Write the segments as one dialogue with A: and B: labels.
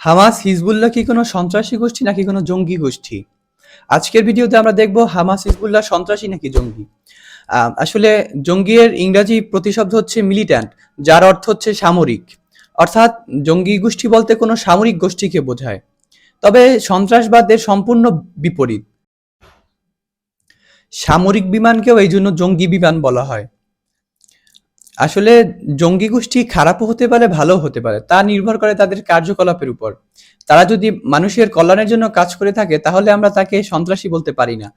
A: Hamas, Hezbollah কি কোনো সন্ত্রাসী গোষ্ঠী নাকি কোনো জঙ্গি গোষ্ঠী? আজকের ভিডিওতে আমরা দেখব হামাস, হিজবুল্লাহ সন্ত্রাসী নাকি জঙ্গি। আসলে জঙ্গির ইংরাজি প্রতিশব্দ হচ্ছে মিলিট্যান্ট যার অর্থ হচ্ছে সামরিক। অর্থাৎ জঙ্গি গোষ্ঠী বলতে কোনো সামরিক গোষ্ঠীকে বোঝায়। তবে সন্ত্রাসবাদের সম্পূর্ণ বিপরীত। সামরিক বিমানকেও এই জন্য জঙ্গি বিমান বলা হয়। আসলে জঙ্গি গোষ্ঠী খারাপও হতে পারে, ভালোও হতে পারে। তা নির্ভর করে তাদের কার্যকলাপের উপর। তারা যদি মানুষের কল্যাণের জন্য কাজ করে থাকে, তাহলে আমরা তাকে সন্ত্রাসী বলতে পারি না।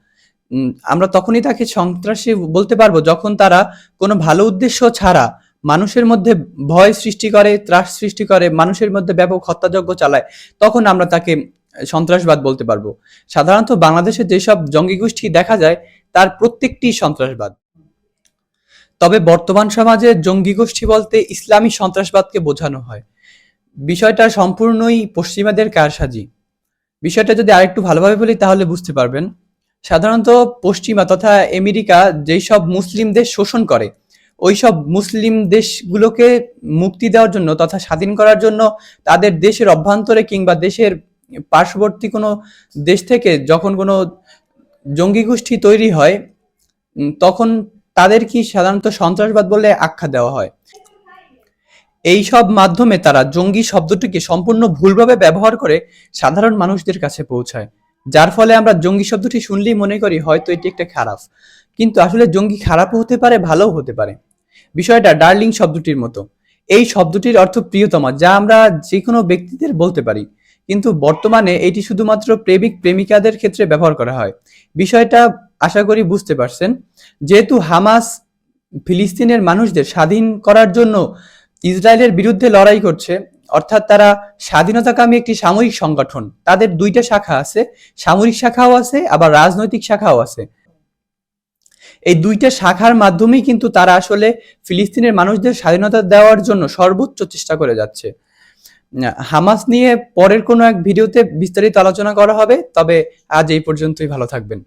A: আমরা তখনই তাকে সন্ত্রাসী বলতে পারব যখন তারা কোনো ভালো উদ্দেশ্য ছাড়া মানুষের মধ্যে ভয় সৃষ্টি করে, ত্রাস সৃষ্টি করে, মানুষের মধ্যে ব্যাপক হত্যাযজ্ঞ চালায়, তখন আমরা তাকে সন্ত্রাসবাদ বলতে পারব। সাধারণত বাংলাদেশে যেসব জঙ্গি গোষ্ঠী দেখা যায়, তার প্রত্যেকটি সন্ত্রাসবাদ। তবে বর্তমান সমাজে জঙ্গি গোষ্ঠী বলতে ইসলামী সন্ত্রাসবাদকে বোঝানো হয়। বিষয়টা সম্পূর্ণই পশ্চিমাদের কারসাজি। বিষয়টা যদি আরেকটু ভালোভাবে বলি তাহলে বুঝতে পারবেন, সাধারণত পশ্চিমা তথা আমেরিকা যেই সব মুসলিম দেশ শোষণ করে ওই সব মুসলিম দেশগুলোকে মুক্তি দেওয়ার জন্য তথা স্বাধীন করার জন্য তাদের দেশের অভ্যন্তরে কিংবা দেশের পার্শ্ববর্তী কোনো দেশ থেকে যখন কোনো জঙ্গি গোষ্ঠী তৈরি হয় তখন তাদের কি সাধারণত সন্ত্রাসবাদ বলে আখ্যা দেওয়া হয়? এই সব মাধ্যমে তারা জঙ্গি শব্দটিকে সম্পূর্ণ ভুলভাবে ব্যবহার করে সাধারণ মানুষদের কাছে পৌঁছায়। যার ফলে আমরা জঙ্গি শব্দটি শুনলেই মনে করি হয়তো এটি একটা খারাপ। কিন্তু আসলে জঙ্গি খারাপও হতে পারে, ভালোও হতে পারে। বিষয়টা ডার্লিং শব্দটির মতো। এই শব্দটির অর্থ প্রিয়তমা, যা আমরা যে কোনো ব্যক্তিদের বলতে পারি। কিন্তু বর্তমানে এটি শুধুমাত্র প্রেমিক প্রেমিকাদের ক্ষেত্রে ব্যবহার করা হয়। বিষয়টা আশা করি বুঝতে পারছেন, যেহেতু হামাস ফিলিস্তিনের মানুষদের স্বাধীন করার জন্য ইসরায়েলের বিরুদ্ধে লড়াই করছে, অর্থাৎ তারা স্বাধীনতাকামী একটি সামরিক সংগঠন, তাদের দুইটা শাখা আছে, সামরিক শাখাও আছে, আবার রাজনৈতিক শাখাও আছে। এই দুইটা শাখার মাধ্যমেই কিন্তু তারা আসলে ফিলিস্তিনের মানুষদের স্বাধীনতা দেওয়ার জন্য সর্বোচ্চ চেষ্টা করে যাচ্ছে। হামাস নিয়ে পরের কোনো এক ভিডিওতে বিস্তারিত আলোচনা করা হবে, তবে আজ এই পর্যন্তই, ভালো থাকবেন।